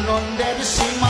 I don't ever see my.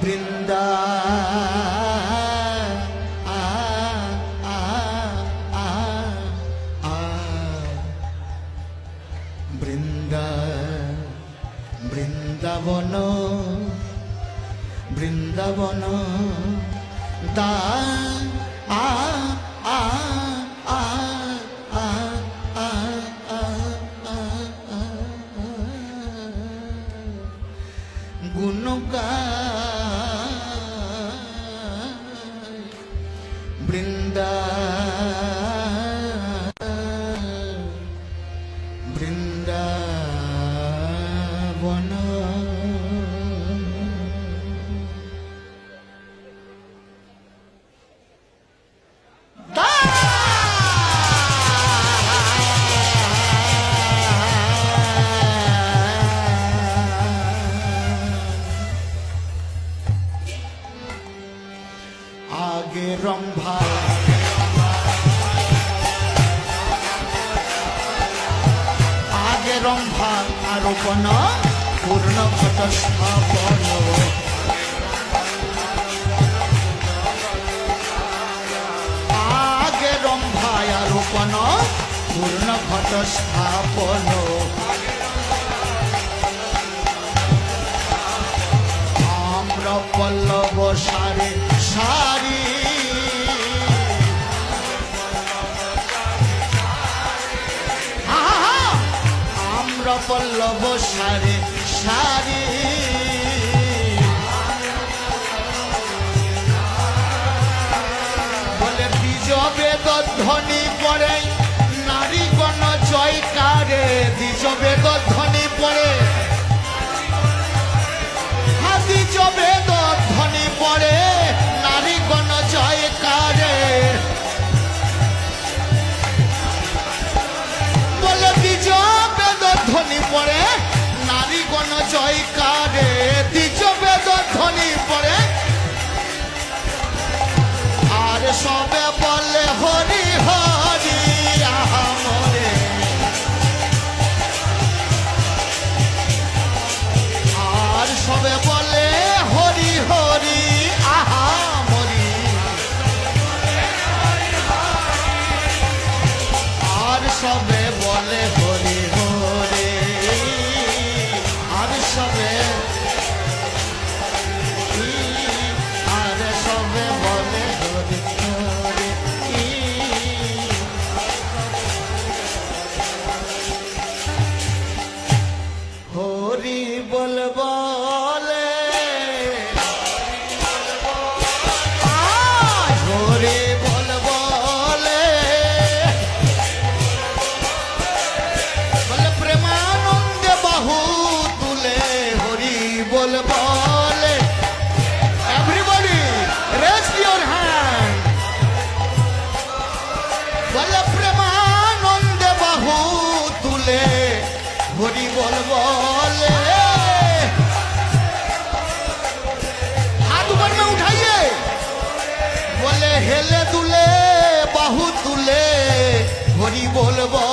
Brinda Brinda Vrindavan Vrindavan the a Bring. Brahma আরোপণ পূর্ণ ঘট আগে ব্রহ্মায় আরোপণ পূর্ণ ঘট আমরা পল্লব সারে সা পল্লব সারে সার বলবো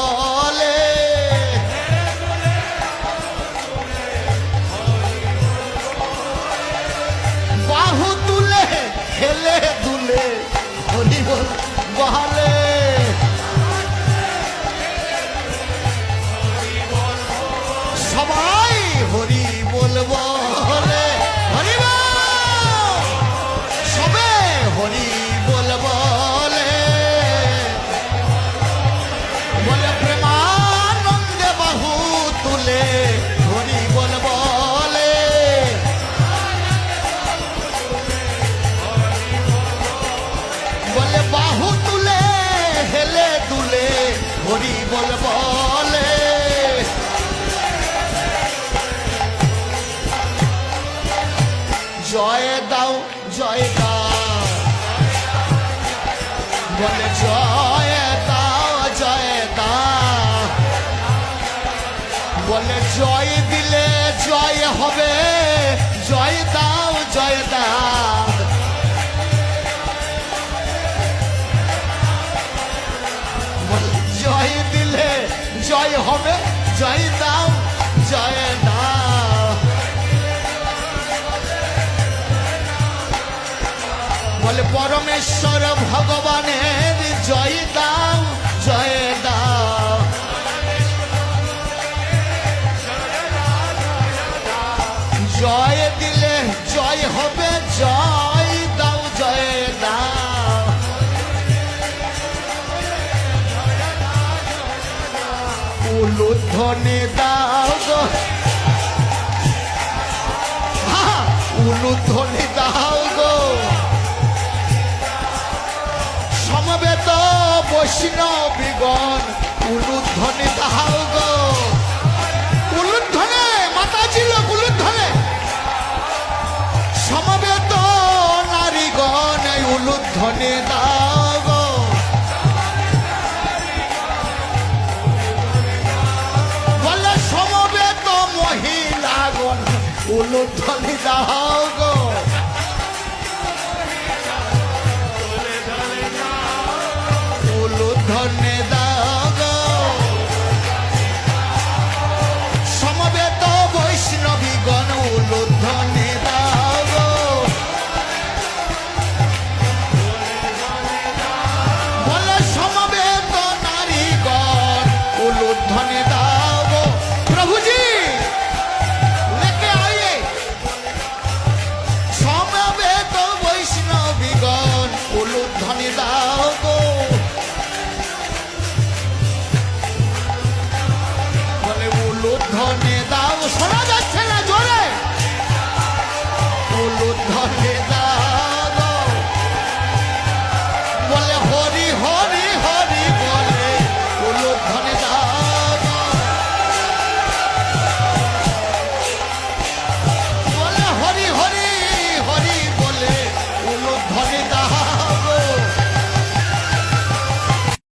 বলে জয় দাও জয় দাও বলে জয় দিলে জয় হবে, জয় দাও, জয় জয় দিলে জয় হবে, জয় দাও জয় দাও পরমেশ্বর ভগবানের জয় দাও জয় দাও। জয় দিলে জয় হবে, জয় দাও জয় দাও। উলুধ্বনি দাও উলুধ্বনি বৈষ্ণবীগণ, উলুধ্বনি দাও গো। উলুধ্বনে, মাতাজি লোক, উলুধ্বনে। সমবেত নারীগণ উলুধ্বনি দাও গো। বলে, সমবেত মহিলাগণ, উলুধ্বনি দাও